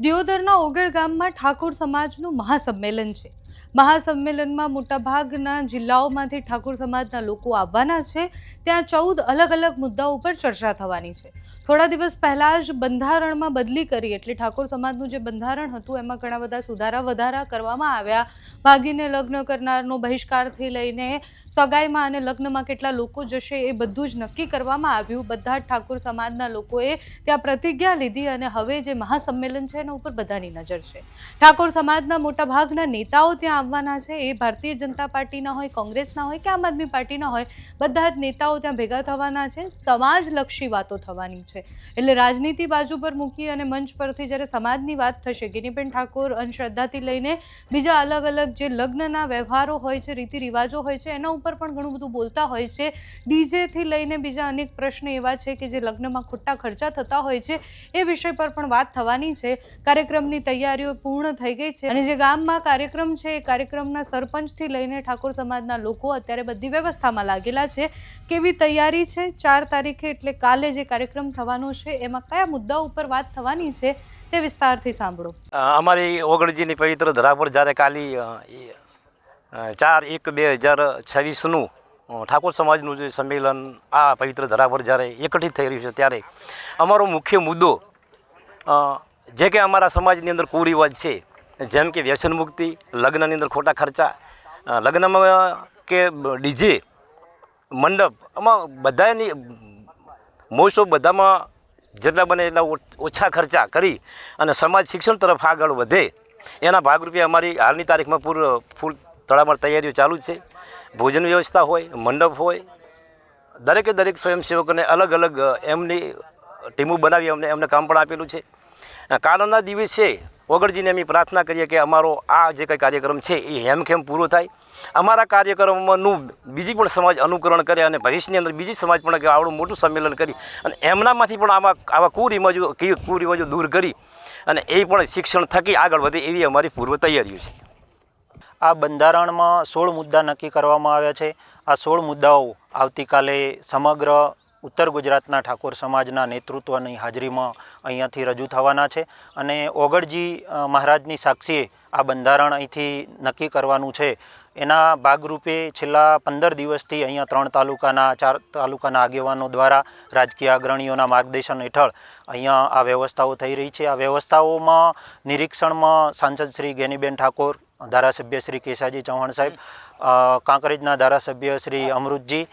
દિયોદરના ઓગળ ગામમાં ઠાકોર સમાજનું મહાસંમેલન છે. મહાસંમેલનમાં મોટાભાગના જિલ્લાઓમાંથી ઠાકોર સમાજના લોકો આવવાના છે. ત્યાં ચૌદ અલગ અલગ મુદ્દાઓ ઉપર ચર્ચા થવાની છે. થોડા દિવસ પહેલાં જ બંધારણમાં બદલી કરી, એટલે ઠાકોર સમાજનું જે બંધારણ હતું, એમાં ઘણા બધા સુધારા વધારા કરવામાં આવ્યા. ભાગીને લગ્ન કરનારનો બહિષ્કારથી લઈને સગાઈમાં અને લગ્નમાં કેટલા લોકો જશે એ બધું જ નક્કી કરવામાં આવ્યું. બધા જ ઠાકોર સમાજના લોકોએ ત્યાં પ્રતિજ્ઞા લીધી અને હવે જે મહાસંમેલન છે, એના ઉપર બધાની નજર છે. ઠાકોર સમાજના મોટાભાગના નેતાઓ ત્યાં આવવાના છે, એ ભારતીય જનતા પાર્ટીના હોય, કોંગ્રેસના હોય કે આમ આદમી પાર્ટીના હોય, બધા જ નેતાઓ ત્યાં ભેગા થવાના છે, સમાજલક્ષી વાતો થવાની છે. એટલે રાજનીતિ બાજુ પર મૂકી અને મંચ પરથી જ્યારે સમાજની વાત થશે ગિનીબેન ઠાકોર અંધશ્રદ્ધાથી લઈને બીજા અલગ અલગ જે લગ્નના વ્યવહારો હોય છે, રીતિ રિવાજો હોય છે, એના ઉપર પણ ઘણું બધું બોલતા હોય છે. ડીજેથી લઈને બીજા અનેક પ્રશ્ન એવા છે કે જે લગ્નમાં ખોટા ખર્ચા થતા હોય છે, એ વિષય પર પણ વાત થવાની છે. કાર્યક્રમની તૈયારીઓ પૂર્ણ થઈ ગઈ છે અને જે ગામમાં કાર્યક્રમ છે કાર્યક્રમના સરપંચથી લઈને ઠાકોર સમાજના લોકો અત્યારે બધી વ્યવસ્થામાં લાગેલા છે. કેવી તૈયારી છે? ચાર તારીખે એટલે કાલે જે કાર્યક્રમ થવાનો છે, એમાં કયા મુદ્દાઓ ઉપર વાત થવાની છે તે વિસ્તારથી સાંભળો. અમારી ઓગણજીની પવિત્ર ધરા પર જ્યારે કાલી ચાર એક બે હજાર છવ્વીસનું ઠાકોર સમાજનું જે સંમેલન આ પવિત્ર ધરા પર જ્યારે એકઠિત થઈ રહ્યું છે ત્યારે અમારો મુખ્ય મુદ્દો જે કે અમારા સમાજની અંદર કુરિવાજ છે જેમ કે વ્યસન મુક્તિ, લગ્નની અંદર ખોટા ખર્ચા લગ્નમાં કે ડીજે, મંડપ, આમાં બધાની મોસ્ટ ઓફ બધામાં જેટલા બને એટલા ઓછા ખર્ચા કરી અને સમાજ શિક્ષણ તરફ આગળ વધે. એના ભાગરૂપે અમારી હાલની તારીખમાં પૂર, ફૂલ તડામાર તૈયારીઓ ચાલુ છે. ભોજન વ્યવસ્થા હોય, મંડપ હોય, દરેકે દરેક સ્વયંસેવકોને અલગ અલગ એમની ટીમો બનાવી અમને, એમને કામ પણ આપેલું છે. કાલના દિવસે ઓગળજીને અમે પ્રાર્થના કરીએ કે અમારો આ જે કંઈ કાર્યક્રમ છે એ હેમખેમ પૂરો થાય. અમારા કાર્યક્રમનું બીજી પણ સમાજ અનુકરણ કરે અને ભવિષ્યની અંદર બીજી સમાજ પણ આવડું મોટું સંમેલન કરી અને એમનામાંથી પણ આવા આવા કુરિવાજો કુરિવાજો દૂર કરી અને એ પણ શિક્ષણ થકી આગળ વધે એવી અમારી પૂર્વ તૈયારીઓ છે. આ બંધારણમાં સોળ મુદ્દા નક્કી કરવામાં આવ્યા છે. આ સોળ મુદ્દાઓ આવતીકાલે સમગ્ર ઉત્તર ગુજરાતના ઠાકોર સમાજના નેતૃત્વની હાજરીમાં અહીંયાથી રજૂ થવાના છે અને ઓગળજી મહારાજની સાક્ષીએ આ બંધારણ અહીંથી નક્કી કરવાનું છે. એના ભાગરૂપે છેલ્લા પંદર દિવસથી અહીંયા ત્રણ તાલુકાના, ચાર તાલુકાના આગેવાનો દ્વારા રાજકીય અગ્રણીઓના માર્ગદર્શન હેઠળ અહીંયા આ વ્યવસ્થાઓ થઈ રહી છે. આ વ્યવસ્થાઓમાં નિરીક્ષણમાં સાંસદ શ્રી ગેનીબેન ઠાકોર, ધારાસભ્ય શ્રી કેશાજી ચૌહાણ સાહેબ કાંકરેજના ધારાસભ્ય શ્રી અમૃતજી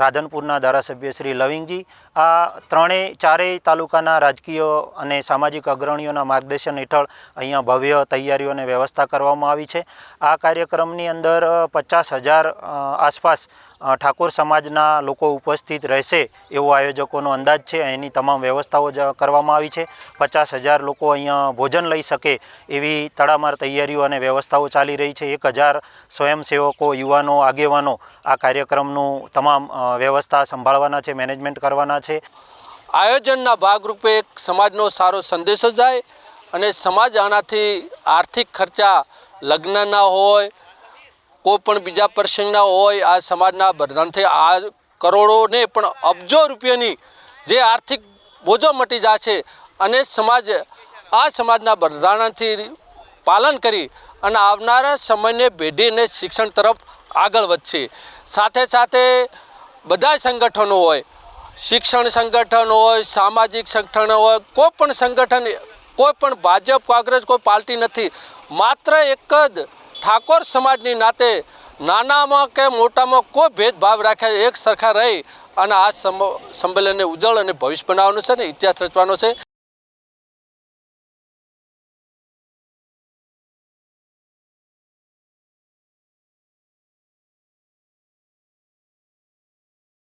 રાધનપુરના ધારાસભ્ય શ્રી લવિંગજી. આ ત્રણેય ચારેય તાલુકાના રાજકીય અને સામાજિક અગ્રણીઓના માર્ગદર્શન હેઠળ અહીંયા ભવ્ય તૈયારીઓ અને વ્યવસ્થા કરવામાં આવી છે. આ કાર્યક્રમની અંદર પચાસ હજાર આસપાસ ઠાકોર સમાજના લોકો ઉપસ્થિત રહેશે એવો આયોજકોનો અંદાજ છે. એની તમામ વ્યવસ્થાઓ કરવામાં આવી છે. પચાસ હજાર લોકો અહીંયા ભોજન લઈ શકે એવી તડામાર તૈયારીઓ અને વ્યવસ્થાઓ ચાલી રહી છે. એક હજાર સ્વયંસેવકો, યુવાનો, આગેવાનો આ કાર્યક્રમનું તમામ વ્યવસ્થા સંભાળવાના છે, મેનેજમેન્ટ કરવાના છે. આયોજનના ભાગરૂપે સમાજનો સારો સંદેશો જાય અને સમાજ આનાથી આર્થિક ખર્ચા લગ્નના હોય કોઈ પણ બીજા પ્રસંગના હોય, આ સમાજના બરદાનથી આ કરોડોને પણ અબજો રૂપિયાની જે આર્થિક બોજો મટી જાય છે અને સમાજ, આ સમાજના બંધારણથી પાલન કરી અને આવનારા સમયને ભેઢીને શિક્ષણ તરફ આગળ વધશે. સાથે સાથે બધા સંગઠનો હોય, શિક્ષણ સંગઠન હોય, સામાજિક સંગઠન હોય કોઈ પણ સંગઠન કોઈ પણ ભાજપ, કોંગ્રેસ કોઈ પાર્ટી નથી. માત્ર એક જ ઠાકોર સમાજની નાતે નાનામાં કે મોટામાં કોઈ ભેદભાવ રાખ્યા, એક સરખા રહી અને આ સમ- સંમેલનને ઉજ્જવળ અને ભવિષ્ય બનાવવાનું છે ને, ઇતિહાસ રચવાનો છે.